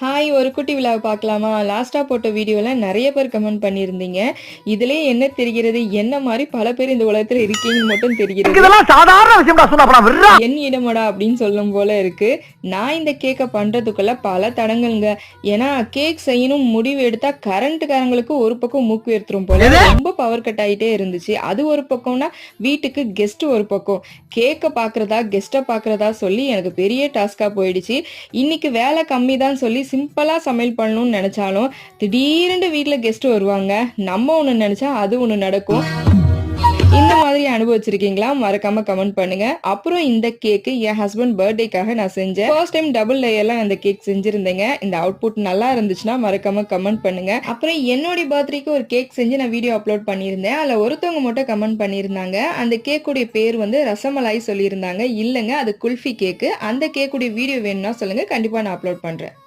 Hi ஒரு குட்டி விழாவை பார்க்கலாமா? லாஸ்டா போட்ட வீடியோல நிறைய பேர் கமெண்ட் பண்ணியிருந்தீங்க. இதுலயே என்ன தெரிகிறது? என்ன மாதிரி பல பேர் இந்த உலகத்துல இருக்கீங்கன்னு மட்டும் தெரிகிறது. என் இடமடா அப்படின்னு சொல்லும் போல இருக்கு. நான் இந்த கேக்கை பண்றதுக்குள்ள பல தடங்கள்ங்க. ஏன்னா கேக் செய்யணும் முடிவு எடுத்தா கரண்ட்காரங்களுக்கு ஒரு பக்கம் மூக்கு எடுத்துரும் போல. ரொம்ப பவர் கட் ஆயிட்டே இருந்துச்சு. அது ஒரு பக்கம்னா வீட்டுக்கு கெஸ்ட் ஒரு பக்கம். கேக்கை பாக்குறதா கெஸ்ட்டை பாக்குறதா சொல்லி எனக்கு பெரிய டாஸ்கா போயிடுச்சு. இன்னைக்கு வேலை கம்மி தான் சொல்லி சிம்பிளாக சமையல் பண்ணணும்னு நினச்சாலும் திடீர்னு வீட்டில் கெஸ்ட் வருவாங்க. நம்ம ஒன்று நினச்சா அது ஒன்று நடக்கும். இந்த மாதிரி அனுபவிச்சிருக்கீங்களா? மறக்காம கமெண்ட் பண்ணுங்க. அப்புறம் இந்த கேக்கு என் ஹஸ்பண்ட் பர்த்டேக்காக நான் செஞ்சேன். ஃபர்ஸ்ட் டைம் டபுள் லேயர்ல அந்த கேக் செஞ்சிருந்தேங்க. இந்த அவுட்புட் நல்லா இருந்துச்சுன்னா மறக்காம கமெண்ட் பண்ணுங்க. அப்புறம் என்னுடைய பர்த்டேக்கு ஒரு கேக் செஞ்சு நான் வீடியோ அப்லோட் பண்ணியிருந்தேன். அதில் ஒருத்தவங்க மட்டும் கமெண்ட் பண்ணியிருந்தாங்க. அந்த கேக்குடைய பேர் வந்து ரசமலாய் சொல்லியிருந்தாங்க. இல்லைங்க அது குல்ஃபி கேக்கு அந்த கேக்குடைய வீடியோ வேணும்னா சொல்லுங்க. கண்டிப்பாக நான் அப்லோட் பண்ணுறேன்